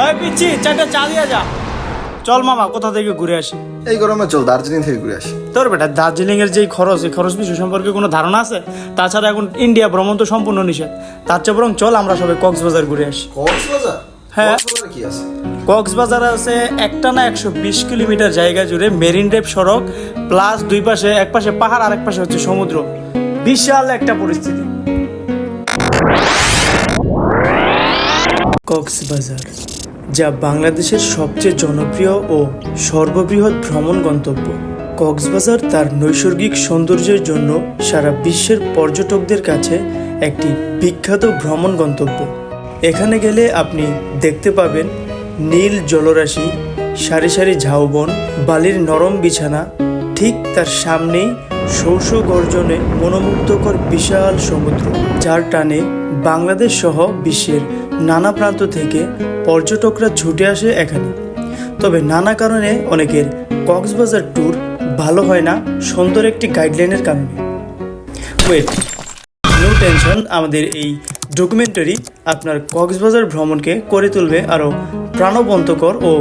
এই পিচ্ছি চারটা চা দিয়ে যা। চল মামা কোথা থেকে ঘুরে আসি? এই গরমে চল দার্জিলিং থেকে ঘুরে আসি। তোর বেটা দার্জিলিং এর যেই খরচ এই খরচ বিষয় সম্পর্কে কোনো ধারণা আছে? তাছাড়া এখন ইন্ডিয়া ভ্রমণ তো সম্পূর্ণ নিষেধ। তার চেয়ে বরং চল আমরা সবাই কক্সবাজার ঘুরে আসি। কক্সবাজার? হ্যাঁ। কি আছে? কক্সবাজার আছে একটা না একশো বিশ কিলোমিটার জায়গা জুড়ে মেরিন ড্রাইভ সড়ক প্লাস দুই পাশে এক পাশে পাহাড় আর এক পাশে হচ্ছে সমুদ্র। বিশাল একটা পরিস্থিতি। কক্সবাজার যা বাংলাদেশের সবচেয়ে জনপ্রিয় ও সর্ববৃহৎ ভ্রমণ গন্তব্য। কক্সবাজার তার নৈসর্গিক সৌন্দর্যের জন্য সারা বিশ্বের পর্যটকদের কাছে একটি বিখ্যাত ভ্রমণ গন্তব্য। এখানে গেলে আপনি দেখতে পাবেন নীল জলরাশি, সারি সারি ঝাউবন, বালির নরম বিছানা, ঠিক তার সামনেই শৌষ গর্জনে মনোমুগ্ধকর বিশাল সমুদ্র, যার টানে বাংলাদেশ সহ বিশ্বের নানা প্রান্ত থেকে পর্যটকরা ছুটে আসে এখানে। তবে নানা কারণে অনেকের কক্সবাজার ট্যুর ভালো হয় না, সুন্দর একটি গাইডলাইনের কারণে। ওয়েট নো টেনশন আমাদের এই ডকুমেন্টারি আপনার কক্সবাজার ভ্রমণকে করে তুলবে আরও প্রাণবন্তকর ও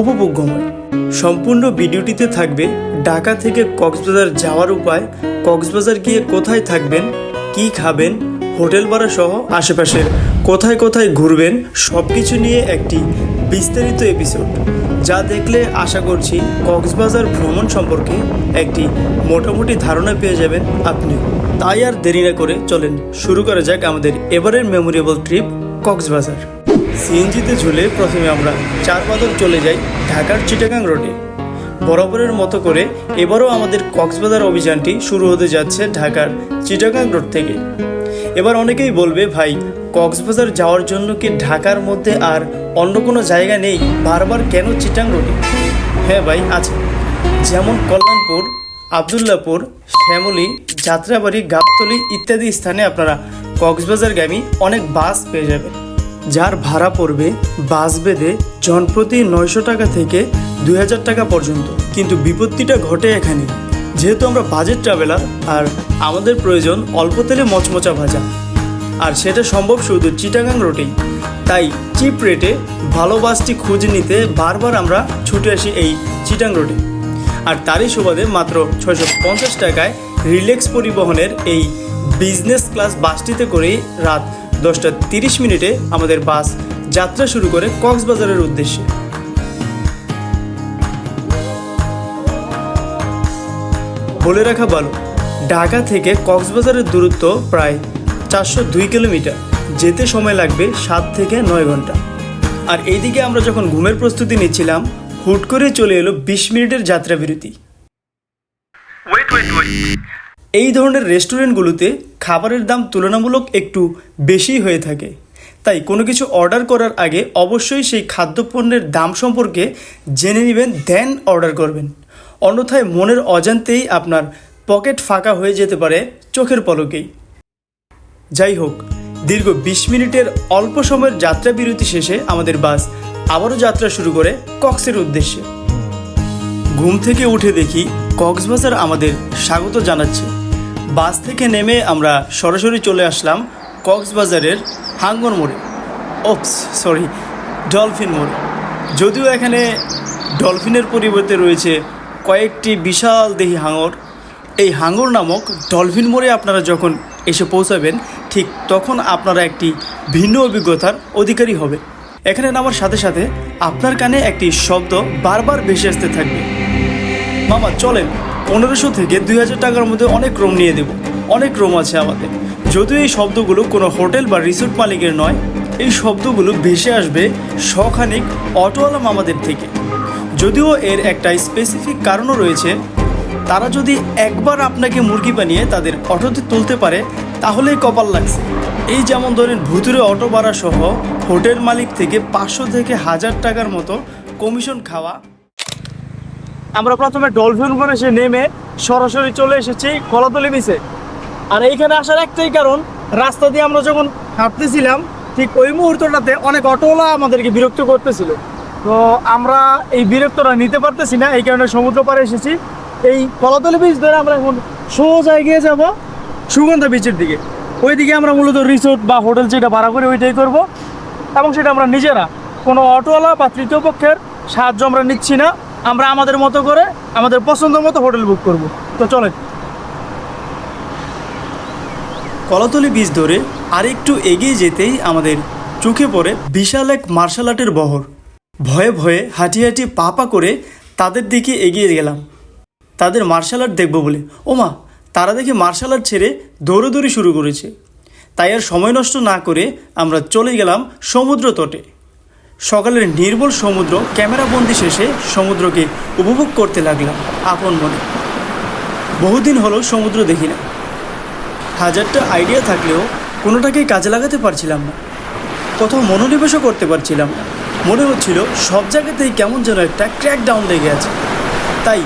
উপভোগ্যময়। সম্পূর্ণ ভিডিওটিতে থাকবে ঢাকা থেকে কক্সবাজার যাওয়ার উপায়, কক্সবাজার গিয়ে কোথায় থাকবেন, কি খাবেন হোটেল ভাড়া সহ আশেপাশের কোথায় কোথায় ঘুরবেন সব কিছু নিয়ে একটি বিস্তারিত এপিসোড যা দেখলে আশা করছি কক্সবাজার ভ্রমণ সম্পর্কে একটি মোটামুটি ধারণা পেয়ে যাবেন আপনি তাই আর দেরি না করে চলেন শুরু করা যাক আমাদের এবারের মেমোরেবল ট্রিপ কক্সবাজার। সিএনজিতে ঝুলে প্রথমে আমরা চার পাদক চলে যাই ঢাকার চিটাগাং রোডে। বরাবরের মতো করে এবারও আমাদের কক্সবাজার অভিযানটি শুরু হতে যাচ্ছে ঢাকার চিটাগাং রোড থেকে। এবার অনেকেই বলবে, ভাই, কক্সবাজার যাওয়ার জন্য কি ঢাকার মধ্যে আর অন্য কোনো জায়গা নেই? বারবার কেন চিটাং রোডে? হ্যাঁ ভাই, আছে। যেমন কল্যাণপুর, আবদুল্লাপুর, শ্যামলী, যাত্রাবাড়ি, গাবতলি ইত্যাদি স্থানে আপনারা কক্সবাজার কক্সবাজারগামী অনেক বাস পেয়ে যাবেন। যার ভাড়া পড়বে বাস বেঁধে জনপ্রতি নয়শো টাকা থেকে দুই হাজার টাকা পর্যন্ত। কিন্তু বিপত্তিটা ঘটে এখানে। যেহেতু আমরা বাজেট ট্রাভেলার আর আমাদের প্রয়োজন অল্প তেলে মচমচা ভাজা। আর সেটা সম্ভব শুধু চিটাগাং রোডেই তাই চিপ রেটে ভালো বাসটি খুঁজে নিতে বারবার আমরা ছুটে আসি এই চিটাং রোডে আর তারই সুবাদে মাত্র ছয়শো পঞ্চাশ টাকায় রিলেক্স পরিবহনের এই বিজনেস ক্লাস বাসটিতে করেই রাত দশটা তিরিশ মিনিটে আমাদের বাস যাত্রা শুরু করে কক্সবাজারের উদ্দেশ্যে। বলে রাখা ভালো ঢাকা থেকে কক্সবাজারের দূরত্ব প্রায় চারশো দুই কিলোমিটার। যেতে সময় লাগবে সাত থেকে নয় ঘণ্টা। আর এইদিকে আমরা যখন ঘুমের প্রস্তুতি নিচ্ছিলাম হুট করে চলে এলো বিশ মিনিটের যাত্রা বিরতি এই ধরনের রেস্টুরেন্টগুলোতে খাবারের দাম তুলনামূলক একটু বেশি হয়ে থাকে। তাই কোনো কিছু অর্ডার করার আগে অবশ্যই সেই খাদ্যপণ্যের দাম সম্পর্কে জেনে নেবেন দেন অর্ডার করবেন। অন্যথায় মনের অজান্তেই আপনার পকেট ফাঁকা হয়ে যেতে পারে চোখের পলকেই। যাই হোক, দীর্ঘ বিশ মিনিটের অল্প সময়ের যাত্রা বিরতি শেষে আমাদের বাস আবারও যাত্রা শুরু করে কক্সের উদ্দেশ্যে। ঘুম থেকে উঠে দেখি কক্সবাজার আমাদের স্বাগত জানাচ্ছে। বাস থেকে নেমে আমরা সরাসরি চলে আসলাম কক্সবাজারের হাঙ্গর মোড়ে। ওপস, সরি, ডলফিন মোড়ে। যদিও এখানে ডলফিনের পরিবর্তে রয়েছে কয়েকটি বিশাল দেহি হাঙর। এই হাঙর নামক ডলফিন মোড়ে আপনারা যখন এসে পৌঁছাবেন, ঠিক তখন আপনারা একটি ভিন্ন অভিজ্ঞতার অধিকারী হবে। এখানে নামার সাথে সাথে আপনার কানে একটি শব্দ বারবার ভেসে আসতে থাকবে। মামা, চলেন, পনেরোশো থেকে দুই হাজার টাকার মধ্যে অনেক রুম নিয়ে দেব। অনেক রুম আছে আমাদের। যদিও এই শব্দগুলো কোনো হোটেল বা রিসোর্ট মালিকের নয়, এই শব্দগুলো ভেসে আসবে শখানিক অটোওয়ালা মামাদের থেকে। যদিও এর একটা স্পেসিফিক কারণও রয়েছে, তারা যদি একবার আপনাকে মুরগি বানিয়ে তাদের অটোতে তুলতে পারে, তাহলেই কপাল লাগছে। এই যেমন ধরেন ভুতুরে অটো ভাড়া সহ হোটেল মালিক থেকে পাঁচশো থেকে হাজার টাকার মতো কমিশন খাওয়া। আমরা প্রথমে ডলফিন করে এসে নেমে সরাসরি চলে এসেছি কলাতলি বিচে আর এইখানে আসার একটাই কারণ, রাস্তা দিয়ে আমরা যখন হাঁটতেছিলাম, ঠিক ওই মুহূর্তটাতে অনেক অটোওয়ালা আমাদেরকে বিরক্ত করতেছিল। তো আমরা এই বিরক্তটা নিতে পারতেছি না, এই কারণে সমুদ্র পাড়ে এসেছি। এই কলাতলি বিচ ধরে আমরা এখন সোজা এগিয়ে যাব সুগন্ধা বিচের দিকে। ওইদিকে আমরা মূলত রিসোর্ট বা হোটেল যেটা ভাড়া করে ওইটাই করব। এবং সেটা আমরা নিজেরা, কোনো অটোওয়ালা বা তৃতীয় পক্ষের সাহায্য আমরা নিচ্ছি না। আমরা আমাদের মতো করে, আমাদের পছন্দ মতো হোটেল বুক করব। তো চলে কলাতলি বীজ ধরে আরেকটু এগিয়ে যেতেই আমাদের চোখে পড়ে বিশাল এক মার্শাল আর্টের বহর। ভয়ে ভয়ে হাঁটি হাঁটি পা পা করে তাদের দিকে এগিয়ে গেলাম। তাদের মার্শাল আর্ট দেখব বলে। ওমা, তারা দেখে মার্শাল আর্ট ছেড়ে দৌড়োদৌড়ি শুরু করেছে। তাই আর সময় নষ্ট না করে আমরা চলে গেলাম সমুদ্র তটে। সকালের নির্মল সমুদ্র ক্যামেরাবন্দি শেষে সমুদ্রকে উপভোগ করতে লাগলাম আপন মনে। বহুদিন হলো সমুদ্র দেখি না। হাজারটা আইডিয়া থাকলেও কোনোটাকেই কাজে লাগাতে পারছিলাম না। কোথাও মনোনিবেশও করতে পারছিলাম না। মনে হচ্ছিল সব জায়গাতেই কেমন যেন একটা ক্র্যাক ডাউন লেগে আছে। তাই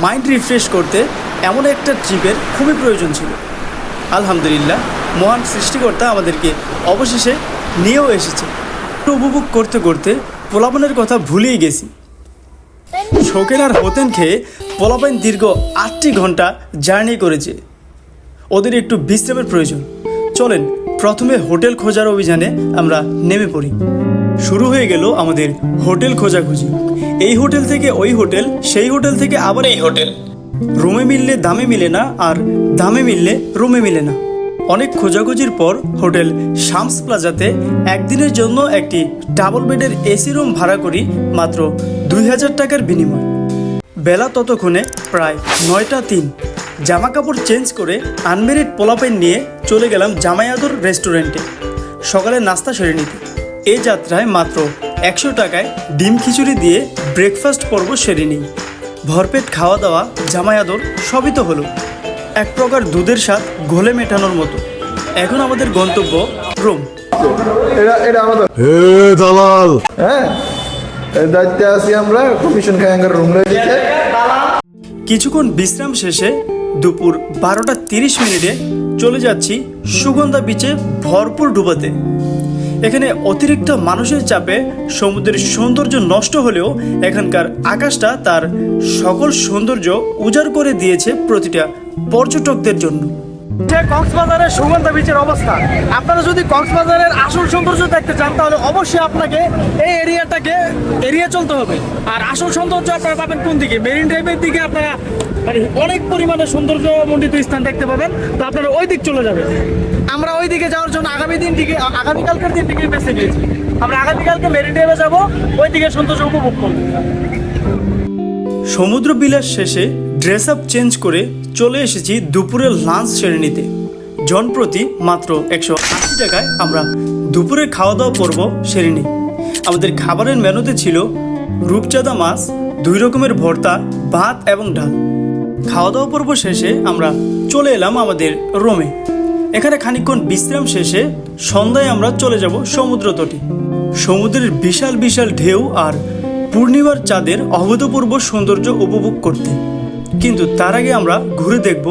মাইন্ড রিফ্রেশ করতে এমন একটা ট্রিপের খুবই প্রয়োজন ছিল। আলহামদুলিল্লাহ, মহান সৃষ্টিকর্তা আমাদেরকে অবশেষে নিয়েও এসেছে। উপভোগ করতে করতে পোলাপনের কথা ভুলেই গেছি। শোকের আর হতেন খেয়ে পোলাপাইন দীর্ঘ আটটি ঘণ্টা জার্নি করেছে। ওদের একটু বিশ্রামের প্রয়োজন। চলেন, প্রথমে হোটেল খোঁজার অভিযানে আমরা নেমে পড়ি। শুরু হয়ে গেল আমাদের হোটেল খোঁজাখুঁজি। এই হোটেল থেকে ওই হোটেল, সেই হোটেল থেকে আবার এই হোটেল। রুমে মিললে দামে মিলে না, আর দামে মিললে রুমে মিলে না। অনেক খোঁজাখুঁজির পর হোটেল শামস প্লাজাতে একদিনের জন্য একটি ডাবল বেডের এসি রুম ভাড়া করি মাত্র দুই হাজার টাকার বিনিময়। বেলা ততক্ষণে প্রায় নয়টা তিন। জামা কাপড় চেঞ্জ করে আনমেরিড পোলাপাইন নিয়ে চলে গেলাম জামায়াদুর রেস্টুরেন্টে। সকালে নাস্তা সেরে নিতে। এই যাত্রায় মাত্র একশো টাকায় ডিম খিচুড়ি দিয়ে ব্রেকফাস্ট পর্ব সেরে নিই। ভরপেট খাওয়া দাওয়া জামায়াদর সবই তো হলো। এক প্রকার দুধের স্বাদ ঘোলে মেটানোর মতো। এখন আমাদের গন্তব্য রোম। এটা এটা আমাদের হে দালাল! হ্যাঁ দায়িত্বে আছি আমরা কমিশন রুম কিছুক্ষণ বিশ্রাম শেষে দুপুর বারোটা তিরিশ মিনিটে চলে যাচ্ছি সুগন্ধা বিচে ভরপুর ডুবাতে। এখানে অতিরিক্ত মানুষের চাপে সমুদ্রের সৌন্দর্য নষ্ট হলেও এখানকার আকাশটা তার সকল সৌন্দর্য উজাড় করে দিয়েছে প্রতিটা পর্যটকদের জন্য। যে কক্সবাজারের সুগন্ধা বিচের অবস্থা, আপনারা যদি কক্সবাজারের আসল সৌন্দর্য দেখতে চান, তাহলে অবশ্যই আপনাকে এই এরিয়াটাকে এড়িয়ে চলতে হবে। আর আসল সৌন্দর্য আপনারা পাবেন কোন দিকে? মেরিন ড্রাইভের দিকে আপনারা মানে অনেক পরিমাণে সৌন্দর্যমণ্ডিত স্থান দেখতে পাবেন। তো আপনারা ওই দিক চলে যাবেন। আমরা ওই দিকে যাওয়ার জন্য আগামী দিন দিকে আগামীকালকের দিন দিকে বেছে নিয়েছি আমরা আগামীকালকে মেরিন ড্রাইভে যাব, ওই দিকে সৌন্দর্য উপভোগ করব। সমুদ্র বিলাস শেষে ড্রেস আপ চেঞ্জ করে চলে এসেছি দুপুরের লাঞ্চ সেরে নিতে জনপ্রতি মাত্র একশো আশি টাকায় আমরা দুপুরে খাওয়া দাওয়া সেরে নিই। আমাদের খাবারের মেনুতে ছিল রূপচাঁদা মাছ, দুই রকমের ভর্তা, ভাত এবং ডাল। খাওয়া দাওয়া পর্ব শেষে আমরা চলে এলাম আমাদের রোমে এখানে খানিকক্ষণ বিশ্রাম শেষে সন্ধ্যায় আমরা চলে যাব সমুদ্র তটে। সমুদ্রের বিশাল বিশাল ঢেউ আর পূর্ণিমার চাঁদের অভূতপূর্ব সৌন্দর্য উপভোগ করতে। কিন্তু তার আগে আমরা ঘুরে দেখব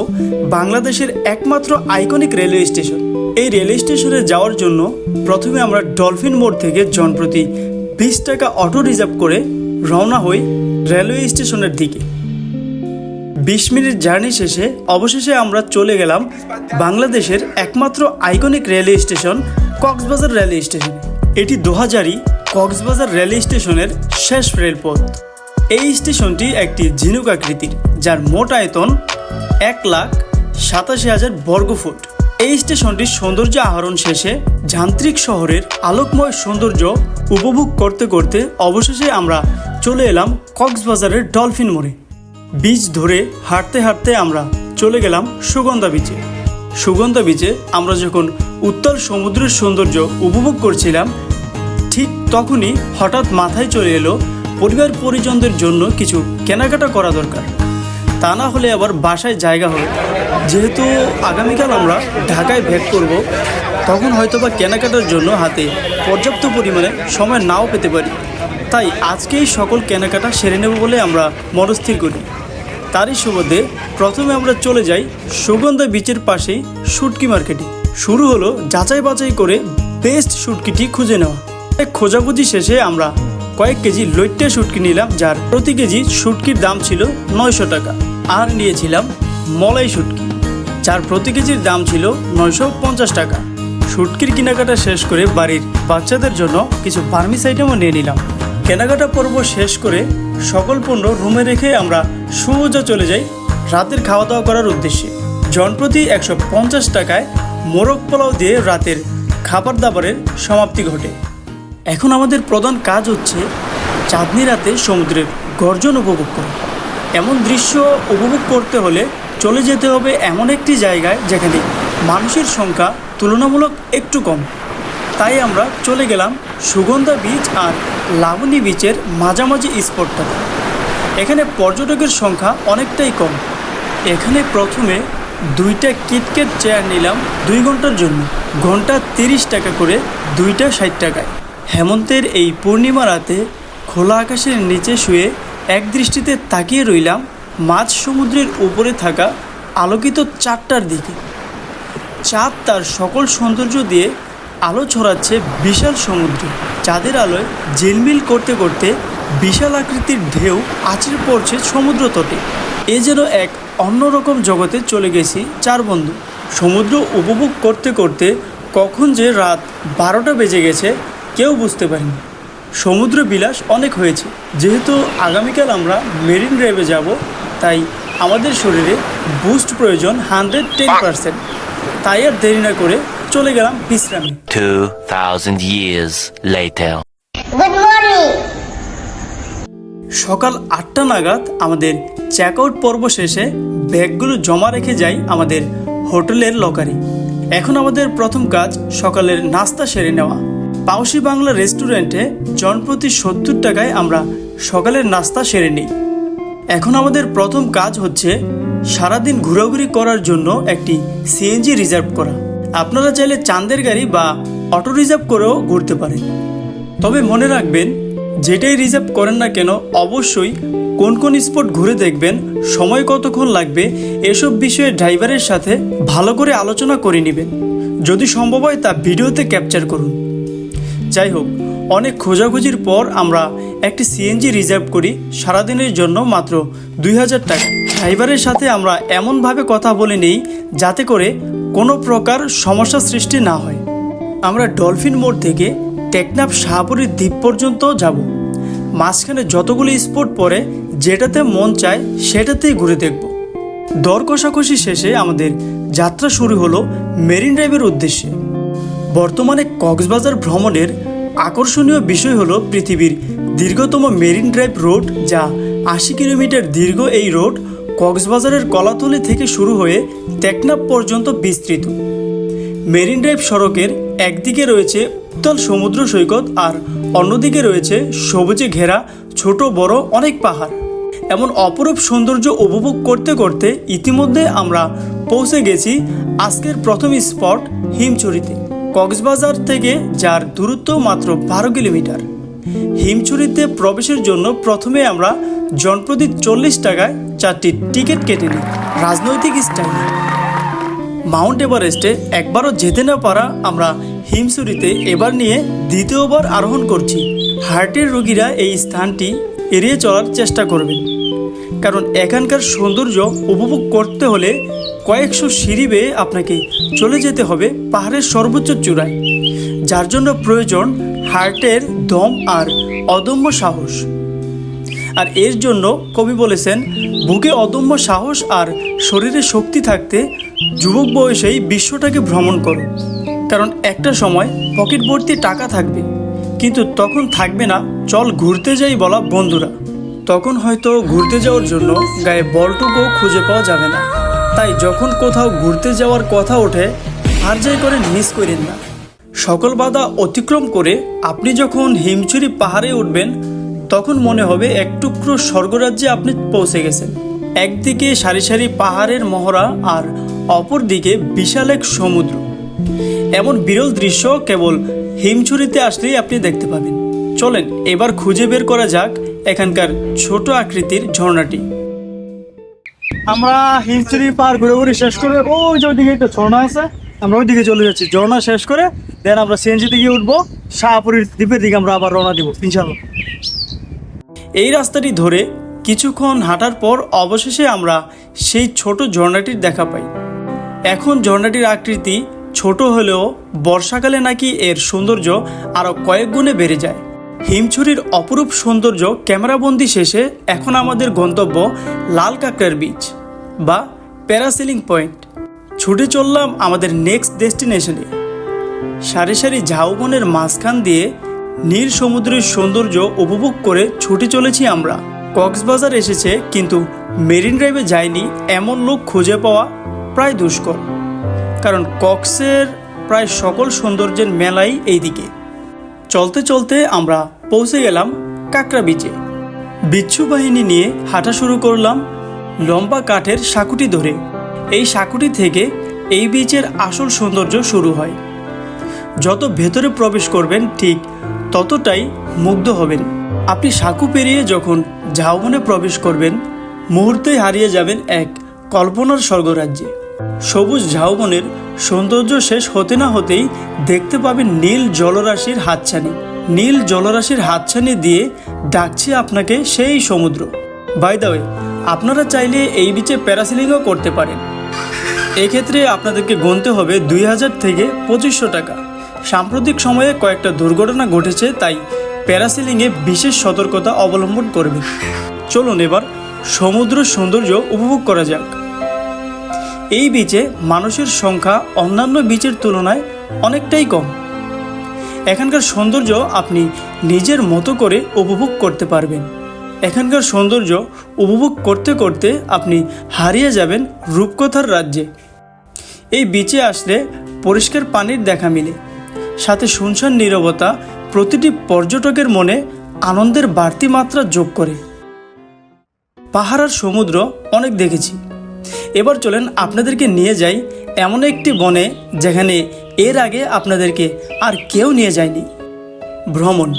বাংলাদেশের একমাত্র আইকনিক রেলওয়ে স্টেশন। এই রেলওয়ে স্টেশনে যাওয়ার জন্য প্রথমে আমরা ডলফিন মোড় থেকে জনপ্রতি বিশ টাকা অটো রিজার্ভ করে রওনা হই রেলওয়ে স্টেশনের দিকে। বিশ মিনিট জার্নি শেষে অবশেষে আমরা চলে গেলাম বাংলাদেশের একমাত্র iconic railway station Cox's Bazar railway station. এটি দু কক্সবাজার রেলওয়ে স্টেশনের শেষ রেলপথ। এই স্টেশনটি একটি ঝিনুক আকৃতির, যার মোট আয়তন এক লাখ সাতাশি হাজার বর্গফুট এই স্টেশনটির সৌন্দর্য আহরণ শেষে যান্ত্রিক শহরের আলোকময় সৌন্দর্য উপভোগ করতে করতে অবশেষে আমরা চলে এলাম কক্সবাজারের ডলফিন মোড়ে। বীজ ধরে হাঁটতে হাঁটতে আমরা চলে গেলাম সুগন্ধা বিচে। সুগন্ধা বিচে আমরা যখন উত্তাল সমুদ্রের সৌন্দর্য উপভোগ করছিলাম, ঠিক তখনই হঠাৎ মাথায় চলে এলো পরিবার পরিজনদের জন্য কিছু কেনাকাটা করা দরকার। তা না হলে আবার বাসায় জায়গা হবে। যেহেতু আগামীকাল আমরা ঢাকায় ভেট করব, তখন হয়তো বা কেনাকাটার জন্য হাতে পর্যাপ্ত পরিমাণে সময় নাও পেতে পারি। তাই আজকেই সকল কেনাকাটা সেরে নেব বলে আমরা মনস্থির করি। তারই সুবাদে প্রথমে আমরা চলে যাই সুগন্ধা বিচের পাশেই শুটকি মার্কেটে। শুরু হলো যাচাই বাছাই করে বেস্ট শুটকিটি খুঁজে নেওয়া। খোঁজাখুঁজি শেষে আমরা কয়েক কেজি লইট্টে শুটকি নিলাম, যার প্রতি কেজি শুটকির দাম ছিল নয়শো টাকা। আর নিয়েছিলাম মলাই শুটকি, যার প্রতি কেজির দাম ছিল নয়শো পঞ্চাশ টাকা। শুটকির কেনাকাটা শেষ করে বাড়ির বাচ্চাদের জন্য কিছু ফার্মিস আইটেমও নিয়ে নিলাম। কেনাকাটা পর্ব শেষ করে সকল পণ্য রুমে রেখে আমরা সোজা চলে যাই রাতের খাওয়া দাওয়া করার উদ্দেশ্যে। জনপ্রতি একশো পঞ্চাশ টাকায় মোরগ পোলাও দিয়ে রাতের খাবার দাবারের সমাপ্তি ঘটে। এখন আমাদের প্রধান কাজ হচ্ছে চাঁদনি রাতে সমুদ্রের গর্জন উপভোগ করা। এমন দৃশ্য উপভোগ করতে হলে চলে যেতে হবে এমন একটি জায়গায় যেখানে মানুষের সংখ্যা তুলনামূলক একটু কম। তাই আমরা চলে গেলাম সুগন্ধা বিচ আর লাবণী বিচের মাঝামাঝি স্পটটাতে এখানে পর্যটকের সংখ্যা অনেকটাই কম। এখানে প্রথমে দুইটা কিটকেট চেয়ার নিলাম দুই ঘণ্টার জন্য। ঘণ্টা তিরিশ টাকা করে দুইটা ষাট টাকায়। হেমন্তের এই পূর্ণিমা রাতে খোলা আকাশের নিচে শুয়ে এক দৃষ্টিতে তাকিয়ে রইলাম মাঝ সমুদ্রের উপরে থাকা আলোকিত চারটার দিকে। চাঁদ তার সকল সৌন্দর্য দিয়ে আলো ছড়াচ্ছে বিশাল সমুদ্রে। চাঁদের আলোয় ঝিলমিল করতে করতে বিশাল আকৃতির ঢেউ আছড়ে পড়ছে সমুদ্র তটে। এ যেন এক অন্যরকম জগতে চলে গেছি, চার বন্ধু। সমুদ্র উপভোগ করতে করতে কখন যে রাত বারোটা বেজে গেছে কেউ বুঝতে পারিনি। সমুদ্র বিলাস অনেক হয়েছে। যেহেতু আগামীকাল আমরা মেরিন ড্রাইভে যাব তাই আমাদের শরীরে বুস্ট প্রয়োজন হান্ড্রেড টেন পার্সেন্ট। তাই আর দেরি না করে চলে গেলাম বিশ্রামে। 2,000 years later. Good morning. সকাল আটটা নাগাদ আমাদের চেক আউট পর্ব শেষে ব্যাগগুলো জমা রেখে যাই আমাদের হোটেলের লকারে এখন আমাদের প্রথম কাজ সকালের নাস্তা সেরে নেওয়া। পাউসি বাংলা রেস্টুরেন্টে জনপ্রতি সত্তর টাকায় আমরা সকালের নাস্তা সেরে নিই। এখন আমাদের প্রথম কাজ হচ্ছে সারাদিন ঘোরাঘুরি করার জন্য একটি সিএনজি রিজার্ভ করা। আপনারা চাইলে চাঁদের গাড়ি বা অটো রিজার্ভ করেও ঘুরতে পারেন। তবে মনে রাখবেন, যেটাই রিজার্ভ করেন না কেন, অবশ্যই কোন কোন স্পট ঘুরে দেখবেন, সময় কতক্ষণ লাগবে, এসব বিষয়ে ড্রাইভারের সাথে ভালো করে আলোচনা করে নেবেন। যদি সম্ভব হয় তা ভিডিওতে ক্যাপচার করুন। যাই হোক, অনেক খোঁজাখুঁজির পর আমরা একটি সিএনজি রিজার্ভ করি সারাদিনের জন্য মাত্র দুই হাজার টাকা। ড্রাইভারের সাথে আমরা এমনভাবে কথা বলে নিই যাতে করে কোনো প্রকার সমস্যা সৃষ্টি না হয়। আমরা ডলফিন মোড় থেকে টেকনাফ শাহপুরীর দ্বীপ পর্যন্ত যাব। মাঝখানে যতগুলি স্পট পড়ে, যেটাতে মন চায় সেটাতেই ঘুরে দেখব। দর কষাকষি শেষে আমাদের যাত্রা শুরু হলো মেরিন ড্রাইভের উদ্দেশ্যে। বর্তমানে কক্সবাজার ভ্রমণের আকর্ষণীয় বিষয় হল পৃথিবীর দীর্ঘতম মেরিন ড্রাইভ রোড যা আশি কিলোমিটার দীর্ঘ এই রোড কক্সবাজারের কলাতলি থেকে শুরু হয়ে টেকনাপ পর্যন্ত বিস্তৃত। মেরিন ড্রাইভ সড়কের একদিকে রয়েছে উত্তল সমুদ্র সৈকত আর অন্যদিকে রয়েছে সবুজে ঘেরা ছোট বড় অনেক পাহাড়। এমন অপরূপ সৌন্দর্য উপভোগ করতে করতে ইতিমধ্যে আমরা পৌঁছে গেছি আজকের প্রথম স্পট হিমছড়িতে। কক্সবাজার থেকে, যার দূরত্ব মাত্র বারো কিলোমিটার। হিমছড়িতে প্রবেশের জন্য প্রথমে আমরা জনপ্রতি চল্লিশ টাকায় চারটি টিকিট কেটে নিই। রাজনৈতিক স্টাইলে। মাউন্ট এভারেস্টে একবারও যেতে না পারা আমরা হিমসুরিতে এবার নিয়ে দ্বিতীয়বার আরোহণ করছি। হার্টের রোগীরা এই স্থানটি এড়িয়ে চলার চেষ্টা করবেন। কারণ এখানকার সৌন্দর্য উপভোগ করতে হলে কয়েকশো সিঁড়ি বেয়ে আপনাকে চলে যেতে হবে পাহাড়ের সর্বোচ্চ চূড়ায়। যার জন্য প্রয়োজন হার্টের দম আর অদম্য সাহস। আর এর জন্য কবি বলেছেন, বুকে অদম্য সাহস আর শরীরে শক্তি থাকতে যুবক বয়সেই বিশ্বটাকে ভ্রমণ করো। কারণ একটা সময় পকেট ভর্তি টাকা থাকবে, কিন্তু তখন থাকবে না, চল ঘুরতে যাই বলা বন্ধুরা। তখন হয়তো ঘুরতে যাওয়ার জন্য গায়ে বলটুকু খুঁজে পাওয়া যাবে না। তাই যখন কোথাও ঘুরতে যাওয়ার কথা ওঠে, আর যাই করে মিস করেন না। সকল বাধা অতিক্রম করে আপনি যখন হিমচুরি পাহাড়ে উঠবেন, তখন মনে হবে এক টুকরো স্বর্গরাজ্যে আপনি পৌঁছে গেছেন। একদিকে সারি সারি পাহাড়ের মহড়া আর অপর দিকে বিশাল এক সমুদ্র। এমন বিরল দৃশ্য কেবল হিমছুরিতে আসলেই আপনি দেখতে পাবেন। চলেন, এবার খুঁজে বের করা যাক এখানকার ছোট আকৃতির ঝর্ণাটি। আমরা হিমচুরি পার ঘুরে ঘুরে শেষ করে ওই যে ওইদিকে একটা ঝর্ণা আছে আমরা ওইদিকে চলে যাচ্ছি। ঝর্ণা শেষ করে দেন আমরা সিএনজি দিকে উঠবো শাহপুরীর দ্বীপের দিকে আমরা আবার রওনা দিব ইনশাল্লাহ এই রাস্তাটি ধরে কিছুক্ষণ হাঁটার পর অবশেষে আমরা সেই ছোট ঝর্ণাটির দেখা পাই। এখন ঝর্ণাটির আকৃতি ছোট হলেও বর্ষাকালে নাকি এর সৌন্দর্য আরও কয়েক গুণে বেড়ে যায়। হিমছড়ির অপরূপ সৌন্দর্য ক্যামেরাবন্দি শেষে এখন আমাদের গন্তব্য লাল কাঁকড়ার বিচ বা প্যারাসেলিং পয়েন্ট ছুটে চললাম আমাদের নেক্সট ডেস্টিনেশনে সারি সারি ঝাউবনের মাঝখান দিয়ে নীল সমুদ্রের সৌন্দর্য উপভোগ করে ছুটে চলেছি আমরা। কক্সবাজার এসেছে কিন্তু মেরিন ড্রাইভে যায়নি এমন লোক খুঁজে পাওয়া প্রায় দুষ্কর। কারণ কক্সের প্রায় সকল সৌন্দর্যের মেলাই এইদিকে। চলতে চলতে আমরা পৌঁছে গেলাম কাকরা বিচে। বিচ্ছু বাহিনী নিয়ে হাঁটা শুরু করলাম লম্বা কাঠের সাকুটি ধরে। এই সাকুটি থেকে এই বিচের আসল সৌন্দর্য শুরু হয়। যত ভেতরে প্রবেশ করবেন ঠিক ততটাই মুগ্ধ হবেন। আপনি সাঁকু পেরিয়ে যখন ঝাউবনে প্রবেশ করবেন মুহূর্তেই হারিয়ে যাবেন এক কল্পনার স্বর্গরাজ্যে। সবুজ ঝাউবনের সৌন্দর্য শেষ হতে না হতেই দেখতে পাবেন নীল জলরাশির হাতছানি। নীল জলরাশির হাতছানি দিয়ে ডাকছে আপনাকে সেই সমুদ্র। বাই ওয়ে আপনারা চাইলে এই বিচে প্যারাসিলিংও করতে পারেন। এক্ষেত্রে আপনাদেরকে গুনতে হবে দুই হাজার থেকে পঁচিশশো টাকা। সাম্প্রতিক সময়ে কয়েকটা দুর্ঘটনা ঘটেছে, তাই প্যারাসিলিংয়ে বিশেষ সতর্কতা অবলম্বন করবে চলুন এবার সমুদ্র সৌন্দর্য উপভোগ করা যাক। এই বিচে মানুষের সংখ্যা অন্যান্য বিচের তুলনায় অনেকটাই কম। এখানকার সৌন্দর্য আপনি নিজের মতো করে উপভোগ করতে পারবেন। এখানকার সৌন্দর্য উপভোগ করতে করতে আপনি হারিয়ে যাবেন রূপকথার রাজ্যে। এই বিচে আসলে পরিষ্কার পানির দেখা মিলে। সাথে শুনশান নীরবতা প্রতিটি পর্যটকের মনে আনন্দের বাড়তি মাত্রা যোগ করে। পাহাড় আর সমুদ্র অনেক দেখেছি। এবার চলেন আপনাদেরকে নিয়ে যাই এমন একটি বনে যেখানে এর আগে আপনাদেরকে আর কেউ নিয়ে যায়নি। ভ্রমণ,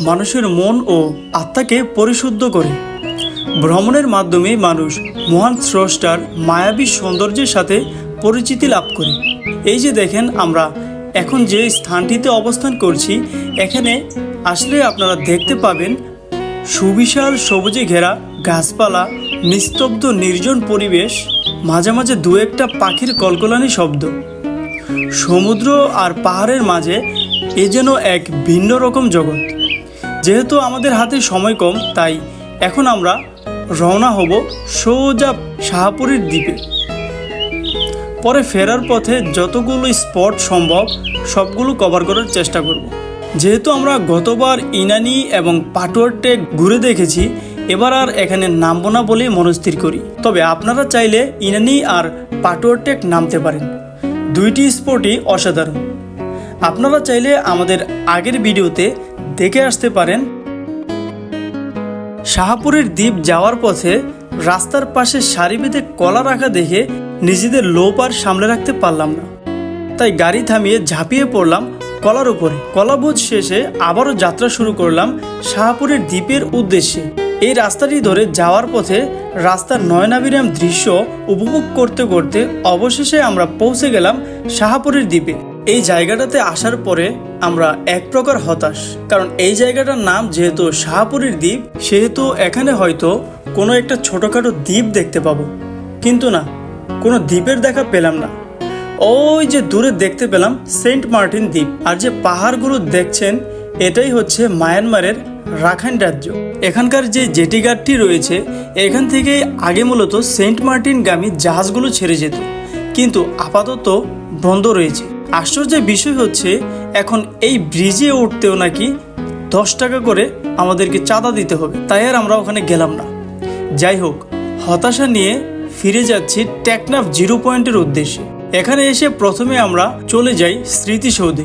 মানুষের মন ও আত্মাকে পরিশুদ্ধ করে। ভ্রমণের মাধ্যমে মানুষ মহান স্রষ্টার মায়াবী সৌন্দর্যের সাথে পরিচিতি লাভ করে। এই যে দেখেন আমরা এখন যে স্থানটিতে অবস্থান করছি, এখানে আসলে আপনারা দেখতে পাবেন সুবিশাল সবুজে ঘেরা গাছপালা, নিস্তব্ধ নির্জন পরিবেশ। মাঝে মাঝে দু একটা পাখির কলকলানি শব্দ। সমুদ্র আর পাহাড়ের মাঝে এ যেন এক ভিন্ন রকম জগৎ। যেহেতু আমাদের হাতে সময় কম, তাই এখন আমরা রওনা হব সোজা শাহপুরীর দ্বীপে। পরে ফেরার পথে যতগুলো স্পট সম্ভব সবগুলো কভার করার চেষ্টা করব। যেহেতু আমরা গতবার ইনানি এবং পাটোয়ার টেক ঘুরে দেখেছি এবার আর এখানে নামবো না বলেই মনস্থির করি। তবে আপনারা চাইলে ইনানি আর পাটোয়ার টেক নামতে পারেন। দুইটি স্পোর্টই অসাধারণ। আপনারা চাইলে আমাদের আগের ভিডিওতে দেখে আসতে পারেন, শাহপুরের দ্বীপ যাওয়ার পথে রাস্তার পাশে সারি বেঁধে কলা রাখা দেখে নিজেদের লোপ আর সামলে রাখতে পারলাম না। তাই গাড়ি থামিয়ে ঝাঁপিয়ে পড়লাম কলার উপরে। কলাবোধ শেষে আবারও যাত্রা শুরু করলাম শাহপুরের দ্বীপের উদ্দেশ্যে। এই রাস্তাটি ধরে যাওয়ার পথে রাস্তার নয়নাবিরাম দৃশ্য উপভোগ করতে করতে অবশেষে আমরা পৌঁছে গেলাম শাহপুরের দ্বীপে। এই জায়গাটাতে আসার পরে আমরা এক প্রকার হতাশ, কারণ এই জায়গাটার নাম যেহেতু শাহপুরের দ্বীপ, সেহেতু এখানে হয়তো কোনো একটা ছোটোখাটো দ্বীপ দেখতে পাবো। কিন্তু না, কোনো দ্বীপের দেখা পেলাম না। ওই যে দূরে দেখতে পেলাম সেন্ট মার্টিন দ্বীপ, আর যে পাহাড়গুলো দেখছেন, এটাই হচ্ছে মায়ানমারের রাখাইন রাজ্য। এখানকার যে জেটি ঘাটটি রয়েছে, এখান থেকে আগে মূলত সেন্ট মার্টিন গামী জাহাজগুলো ছেড়ে যেত। কিন্তু আপাতত বন্ধ রয়েছে। আশ্চর্যের বিষয় হচ্ছে, এখন এই ব্রিজে উঠতেও নাকি দশ টাকা করে আমাদেরকে চাঁদা দিতে হবে। তাই আর আমরা ওখানে গেলাম না। যাই হোক, হতাশা নিয়ে ফিরে যাচ্ছি টেকনাফ জিরো পয়েন্টের উদ্দেশ্যে। এখানে এসে প্রথমে আমরা চলে যাই স্মৃতিসৌধে।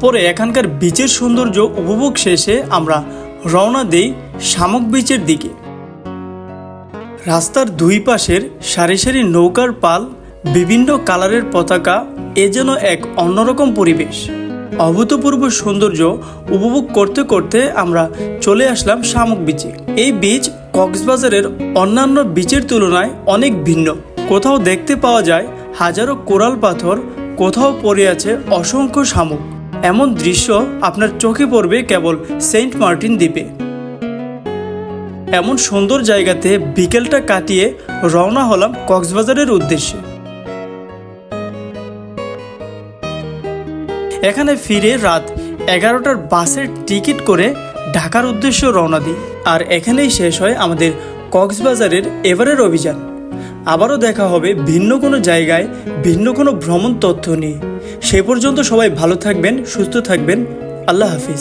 পরে এখানকার বিচের সৌন্দর্য উপভোগ শেষে আমরা রওনা দেই শামুক বিচের দিকে। রাস্তার দুই পাশের সারি সারি নৌকার পাল, বিভিন্ন কালারের পতাকা, এ যেন এক অন্যরকম পরিবেশ। অভূতপূর্ব সৌন্দর্য উপভোগ করতে করতে আমরা চলে আসলাম শামুক বিচে এই বীচ কক্সবাজারের অন্যান্য বিচের তুলনায় অনেক ভিন্ন। কোথাও দেখতে পাওয়া যায় হাজারো কোরাল পাথর, কোথাও পড়ে আছে অসংখ্য শামুক। এমন দৃশ্য আপনার চোখে পড়বে কেবল সেন্ট মার্টিন দ্বীপে। এমন সুন্দর জায়গাতে বিকেলটা কাটিয়ে রওনা হলাম কক্সবাজারের উদ্দেশ্যে। এখানে ফিরে রাত এগারোটার বাসের টিকিট করে ঢাকার উদ্দেশ্যে রওনা দিই। আর এখানেই শেষ হয় আমাদের কক্সবাজারের এবারের অভিযান। আবারও দেখা হবে ভিন্ন কোনো জায়গায়, ভিন্ন কোনো ভ্রমণ তথ্য নিয়ে। সে পর্যন্ত সবাই ভালো থাকবেন, সুস্থ থাকবেন। আল্লাহ হাফিজ।